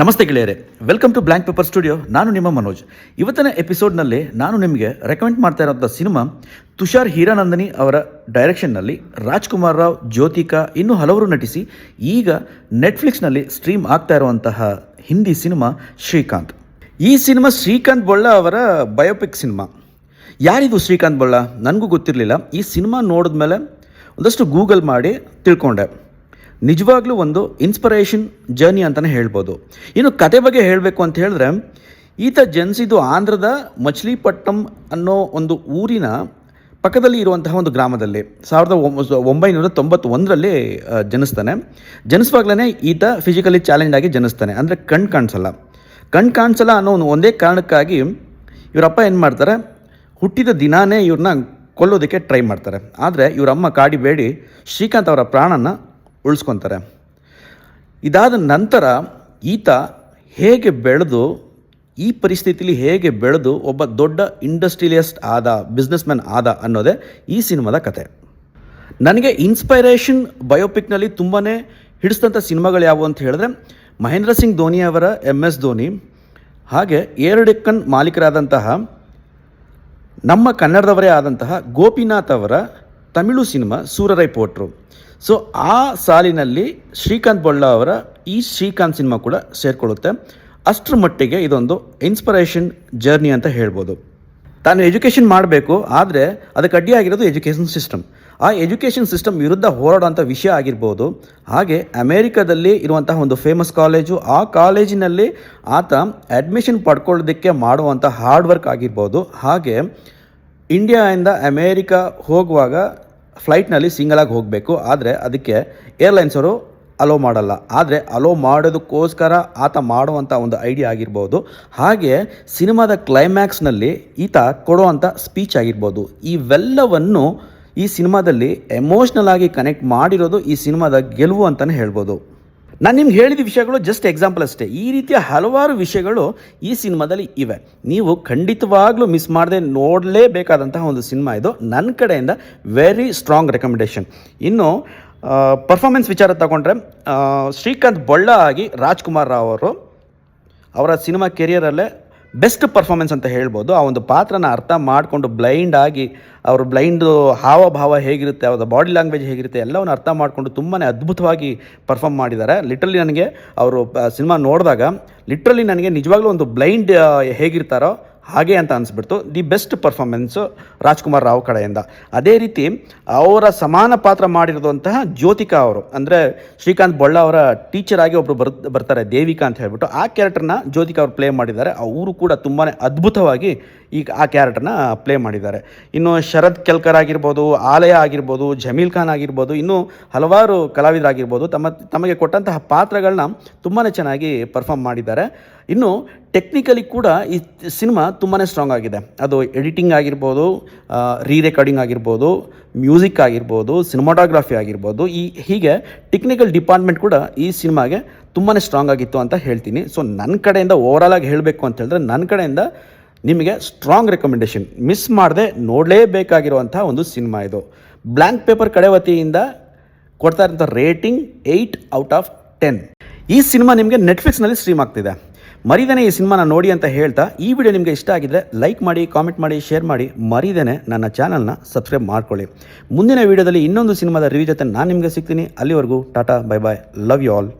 ನಮಸ್ತೆ ಗೆಳೆಯರೆ welcome to blank paper studio ನಾನು ನಿಮ್ಮ ಮನೋಜ್. ಇವತ್ತಿನ ಎಪಿಸೋಡ್ನಲ್ಲಿ ನಾನು ನಿಮಗೆ ರೆಕಮೆಂಡ್ ಮಾಡ್ತಾ ಇರೋಂಥ ಸಿನಿಮಾ ತುಷಾರ್ ಹೀರಾನಂದನಿ ಅವರ ಡೈರೆಕ್ಷನ್ನಲ್ಲಿ ರಾಜ್ಕುಮಾರ್ ರಾವ್, ಜ್ಯೋತಿಕಾ ಇನ್ನೂ ಹಲವರು ನಟಿಸಿ ಈಗ ನೆಟ್ಫ್ಲಿಕ್ಸ್ನಲ್ಲಿ ಸ್ಟ್ರೀಮ್ ಆಗ್ತಾ ಇರುವಂತಹ ಹಿಂದಿ ಸಿನಿಮಾ ಶ್ರೀಕಾಂತ್. ಈ ಸಿನಿಮಾ ಶ್ರೀಕಾಂತ್ ಬೊಳ್ಳ ಅವರ ಬಯೋಪಿಕ್ ಸಿನಿಮಾ ಯಾರಿದು ಶ್ರೀಕಾಂತ್ ಬೊಳ್ಳ? ನನಗೂ ಗೊತ್ತಿರಲಿಲ್ಲ. ಈ ಸಿನಿಮಾ ನೋಡಿದ್ಮೇಲೆ ಒಂದಷ್ಟು ಗೂಗಲ್ ಮಾಡಿ ತಿಳ್ಕೊಂಡೆ. ನಿಜವಾಗ್ಲೂ ಒಂದು ಇನ್ಸ್ಪಿರೇಷನ್ ಜರ್ನಿ ಅಂತಲೇ ಹೇಳ್ಬೋದು. ಇನ್ನು ಕತೆ ಬಗ್ಗೆ ಹೇಳಬೇಕು ಅಂತ ಹೇಳಿದ್ರೆ, ಈತ ಜನಿಸಿದ್ದು ಆಂಧ್ರದ ಮಚ್ಲಿಪಟ್ಟಂ ಅನ್ನೋ ಒಂದು ಊರಿನ ಪಕ್ಕದಲ್ಲಿ ಇರುವಂತಹ ಒಂದು ಗ್ರಾಮದಲ್ಲಿ. ಸಾವಿರದ ಒಂಬ- ಒಂಬೈನೂರ ತೊಂಬತ್ತೊಂದರಲ್ಲಿ ಜನಿಸ್ತಾನೆ. ಜನಿಸುವಾಗಲೇ ಈತ ಫಿಸಿಕಲಿ ಚಾಲೆಂಜ್ ಆಗಿ ಜನಿಸ್ತಾನೆ. ಅಂದರೆ ಕಣ್ಣು ಕಾಣಿಸಲ್ಲ. ಕಣ್ಣು ಕಾಣಿಸಲ್ಲ ಅನ್ನೋ ಒಂದು, ಒಂದೇ ಕಾರಣಕ್ಕಾಗಿ ಇವರಪ್ಪ ಏನು ಮಾಡ್ತಾರೆ? ಹುಟ್ಟಿದ ದಿನಾನೇ ಇವ್ರನ್ನ ಕೊಲ್ಲೋದಕ್ಕೆ ಟ್ರೈ ಮಾಡ್ತಾರೆ. ಆದರೆ ಇವರಮ್ಮ ಕಾಡಿಬೇಡಿ ಶ್ರೀಕಾಂತ್ ಅವರ ಪ್ರಾಣನ ಉಳಿಸ್ಕೊತಾರೆ. ಇದಾದ ನಂತರ ಈತ ಹೇಗೆ ಬೆಳೆದು, ಈ ಪರಿಸ್ಥಿತಿಲಿ ಹೇಗೆ ಬೆಳೆದು ಒಬ್ಬ ದೊಡ್ಡ ಇಂಡಸ್ಟ್ರಿಯಲಿಸ್ಟ್ ಆದ ಬಿಸ್ನೆಸ್ ಮ್ಯಾನ್ ಆದ ಅನ್ನೋದೇ ಈ ಸಿನಿಮಾದ ಕತೆ. ನನಗೆ ಇನ್ಸ್ಪೈರೇಷನ್ ಬಯೋಪಿಕ್ನಲ್ಲಿ ತುಂಬಾ ಹಿಡಿಸಿದಂಥ ಸಿನಿಮಾಗಳು ಯಾವುವು ಅಂತ ಹೇಳಿದ್ರೆ, ಮಹೇಂದ್ರ ಸಿಂಗ್ ಧೋನಿ ಅವರ ಎಂ ಎಸ್ ಧೋನಿ, ಹಾಗೆ ಏರ್ಡೆಕ್ಕನ್ ಮಾಲೀಕರಾದಂತಹ ನಮ್ಮ ಕನ್ನಡದವರೇ ಆದಂತಹ ಗೋಪಿನಾಥ್ ಅವರ ತಮಿಳು ಸಿನಿಮಾ ಸೂರರೈ ಪೋಟ್ರು. ಸೊ ಆ ಸಾಲಿನಲ್ಲಿ ಶ್ರೀಕಾಂತ್ ಬೊಳ್ಳ ಅವರ ಈ ಶ್ರೀಕಾಂತ್ ಸಿನಿಮಾ ಕೂಡ ಸೇರಿಕೊಳ್ಳುತ್ತೆ. ಅಷ್ಟರ ಮಟ್ಟಿಗೆ ಇದೊಂದು ಇನ್ಸ್ಪಿರೇಷನ್ ಜರ್ನಿ ಅಂತ ಹೇಳ್ಬೋದು. ತಾನು ಎಜುಕೇಷನ್ ಮಾಡಬೇಕು, ಆದರೆ ಅದಕ್ಕೆ ಅಡ್ಡಿಯಾಗಿರೋದು ಎಜುಕೇಷನ್ ಸಿಸ್ಟಮ್ ಆ ಎಜುಕೇಷನ್ ಸಿಸ್ಟಮ್ ವಿರುದ್ಧ ಹೋರಾಡುವಂಥ ವಿಷಯ ಆಗಿರ್ಬೋದು. ಹಾಗೆ ಅಮೇರಿಕಾದಲ್ಲಿ ಇರುವಂತಹ ಒಂದು ಫೇಮಸ್ ಕಾಲೇಜು ಆ ಕಾಲೇಜಿನಲ್ಲಿ ಆತ ಅಡ್ಮಿಷನ್ ಪಡ್ಕೊಳ್ಳೋದಕ್ಕೆ ಮಾಡುವಂಥ ಹಾರ್ಡ್ ವರ್ಕ್ ಆಗಿರ್ಬೋದು. ಹಾಗೆ ಇಂಡಿಯಾಯಿಂದ ಅಮೇರಿಕಾ ಹೋಗುವಾಗ ಫ್ಲೈಟ್ನಲ್ಲಿ ಸಿಂಗಲಾಗಿ ಹೋಗಬೇಕು. ಆದರೆ ಅದಕ್ಕೆ ಏರ್ಲೈನ್ಸವರು ಅಲೋ ಮಾಡಲ್ಲ. ಆದರೆ ಅಲೋ ಮಾಡೋದಕ್ಕೋಸ್ಕರ ಆತ ಮಾಡುವಂಥ ಒಂದು ಐಡಿಯಾ ಆಗಿರ್ಬೋದು. ಹಾಗೆ ಸಿನಿಮಾದ ಕ್ಲೈಮ್ಯಾಕ್ಸ್ನಲ್ಲಿ ಈತ ಕೊಡುವಂಥ ಸ್ಪೀಚ್ ಆಗಿರ್ಬೋದು. ಇವೆಲ್ಲವನ್ನು ಈ ಸಿನಿಮಾದಲ್ಲಿ ಎಮೋಷ್ನಲ್ ಆಗಿ ಕನೆಕ್ಟ್ ಮಾಡಿರೋದು ಈ ಸಿನಿಮಾದ ಗೆಲುವು ಅಂತಲೇ ಹೇಳ್ಬೋದು. ನಾನು ನಿಮ್ಗೆ ಹೇಳಿದ ವಿಷಯಗಳು ಜಸ್ಟ್ ಎಕ್ಸಾಂಪಲ್ ಅಷ್ಟೇ. ಈ ರೀತಿಯ ಹಲವಾರು ವಿಷಯಗಳು ಈ ಸಿನಿಮಾದಲ್ಲಿ ಇವೆ. ನೀವು ಖಂಡಿತವಾಗ್ಲೂ ಮಿಸ್ ಮಾಡದೆ ನೋಡಲೇಬೇಕಾದಂತಹ ಒಂದು ಸಿನಿಮಾ ಇದು. ನನ್ನ ಕಡೆಯಿಂದ ವೆರಿ ಸ್ಟ್ರಾಂಗ್ ರೆಕಮೆಂಡೇಷನ್ ಇನ್ನು ಪರ್ಫಾರ್ಮೆನ್ಸ್ ವಿಚಾರ ತಗೊಂಡ್ರೆ ಶ್ರೀಕಾಂತ್ ಬೊಳ್ಳ ಆಗಿ ರಾಜ್ಕುಮಾರ್ ರಾವ್ ಅವರು ಅವರ ಸಿನಿಮಾ ಕೆರಿಯರಲ್ಲೇ ಬೆಸ್ಟ್ ಪರ್ಫಾರ್ಮೆನ್ಸ್ ಅಂತ ಹೇಳ್ಬೋದು. ಆ ಒಂದು ಪಾತ್ರನ ಅರ್ಥ ಮಾಡಿಕೊಂಡು ಬ್ಲೈಂಡ್ ಆಗಿ ಅವ್ರ ಬ್ಲೈಂಡು ಹಾವಭಾವ ಹೇಗಿರುತ್ತೆ ಅವರ ಬಾಡಿ ಲ್ಯಾಂಗ್ವೇಜ್ ಹೇಗಿರುತ್ತೆ ಎಲ್ಲವನ್ನು ಅರ್ಥ ಮಾಡಿಕೊಂಡು ತುಂಬಾ ಅದ್ಭುತವಾಗಿ ಪರ್ಫಾರ್ಮ್ ಮಾಡಿದ್ದಾರೆ. ಲಿಟ್ರಲಿ ನನಗೆ ಅವರು ಸಿನಿಮಾ ನೋಡಿದಾಗ ಲಿಟ್ರಲಿ ನನಗೆ ನಿಜವಾಗ್ಲೂ ಒಂದು ಬ್ಲೈಂಡ್ ಹೇಗಿರ್ತಾರೋ ಹಾಗೆ ಅಂತ ಅನಿಸ್ಬಿಡ್ತು. The best performance Rajkummar Rao ಕಡೆಯಿಂದ. ಅದೇ ರೀತಿ ಅವರ ಸಮಾನ ಪಾತ್ರ ಮಾಡಿರೋದಂತಹ ಜ್ಯೋತಿಕಾ ಅವರು, ಅಂದರೆ ಶ್ರೀಕಾಂತ್ ಬೊಳ್ಳ ಅವರ ಟೀಚರ್ ಆಗಿ ಒಬ್ಬರು ಬರ್, ಬರ್ತಾರೆ, ದೇವಿಕಾ ಅಂತ ಹೇಳ್ಬಿಟ್ಟು, ಆ ಕ್ಯಾರೆಕ್ಟರ್ನ ಜ್ಯೋತಿಕಾ ಅವರು ಪ್ಲೇ ಮಾಡಿದ್ದಾರೆ. ಅವರು ಕೂಡ ತುಂಬಾ ಅದ್ಭುತವಾಗಿ ಈಗ ಆ ಕ್ಯಾರೆಕ್ಟರ್ನ ಪ್ಲೇ ಮಾಡಿದ್ದಾರೆ. ಇನ್ನು ಶರದ್ ಕೆಲ್ಕರ್ ಆಗಿರ್ಬೋದು, ಆಲಯ ಆಗಿರ್ಬೋದು, ಜಮೀಲ್ ಖಾನ್ ಆಗಿರ್ಬೋದು, ಇನ್ನೂ ಹಲವಾರು ಕಲಾವಿದರಾಗಿರ್ಬೋದು ತಮ್ಮ, ತಮಗೆ ಕೊಟ್ಟಂತಹ ಪಾತ್ರಗಳನ್ನ ತುಂಬಾ ಚೆನ್ನಾಗಿ ಪರ್ಫಾರ್ಮ್ ಮಾಡಿದ್ದಾರೆ. ಇನ್ನು ಟೆಕ್ನಿಕಲಿ ಕೂಡ ಈ ಸಿನಿಮಾ ತುಂಬಾ ಸ್ಟ್ರಾಂಗ್ ಆಗಿದೆ. ಅದು ಎಡಿಟಿಂಗ್ ಆಗಿರ್ಬೋದು ರೀ ರೆಕಾರ್ಡಿಂಗ್ ಆಗಿರ್ಬೋದು ಮ್ಯೂಸಿಕ್ ಆಗಿರ್ಬೋದು ಸಿನಿಮಾಟೋಗ್ರಫಿ ಆಗಿರ್ಬೋದು, ಈ ಹೀಗೆ ಟೆಕ್ನಿಕಲ್ ಡಿಪಾರ್ಟ್ಮೆಂಟ್ ಕೂಡ ಈ ಸಿನಿಮಾಗೆ ತುಂಬಾ ಸ್ಟ್ರಾಂಗ್ ಆಗಿತ್ತು ಅಂತ ಹೇಳ್ತೀನಿ. ಸೊ ನನ್ನ ಕಡೆಯಿಂದ ಓವರಾಲ್ ಆಗಿ ಹೇಳಬೇಕು ಅಂತ ಹೇಳಿದ್ರೆ ನನ್ನ ಕಡೆಯಿಂದ ನಿಮಗೆ ಸ್ಟ್ರಾಂಗ್ ರೆಕಮೆಂಡೇಷನ್ ಮಿಸ್ ಮಾಡದೆ ನೋಡಲೇಬೇಕಾಗಿರುವಂಥ ಒಂದು ಸಿನಿಮಾ ಇದು. ಬ್ಲ್ಯಾಂಕ್ ಪೇಪರ್ ಕಡೆ ವತಿಯಿಂದ ಕೊಡ್ತಾ ಇರೋಂಥ rating eight out of ten ಈ ಸಿನಿಮಾ ನಿಮಗೆ ನೆಟ್ಫ್ಲಿಕ್ಸ್ನಲ್ಲಿ ಸ್ಟ್ರೀಮ್ ಆಗ್ತಿದೆ. ಮರಿದೇನೆ ಈ ಸಿನಿಮಾನ ನೋಡಿ ಅಂತ ಹೇಳ್ತಾ, ಈ ವಿಡಿಯೋ ನಿಮಗೆ ಇಷ್ಟ ಆಗಿದ್ರೆ ಲೈಕ್ ಮಾಡಿ ಕಾಮೆಂಟ್ ಮಾಡಿ ಶೇರ್ ಮಾಡಿ. ಮರಿದೇನೆ ನನ್ನ ಚಾನಲ್ನ ಸಬ್ಸ್ಕ್ರೈಬ್ ಮಾಡ್ಕೊಳ್ಳಿ. ಮುಂದಿನ ವಿಡಿಯೋದಲ್ಲಿ ಇನ್ನೊಂದು ಸಿನಿಮಾದ ರಿವ್ಯೂ ಜೊತೆ ನಾನು ನಿಮಗೆ ಸಿಗ್ತೀನಿ. ಅಲ್ಲಿವರೆಗೂ tata bye bye love you all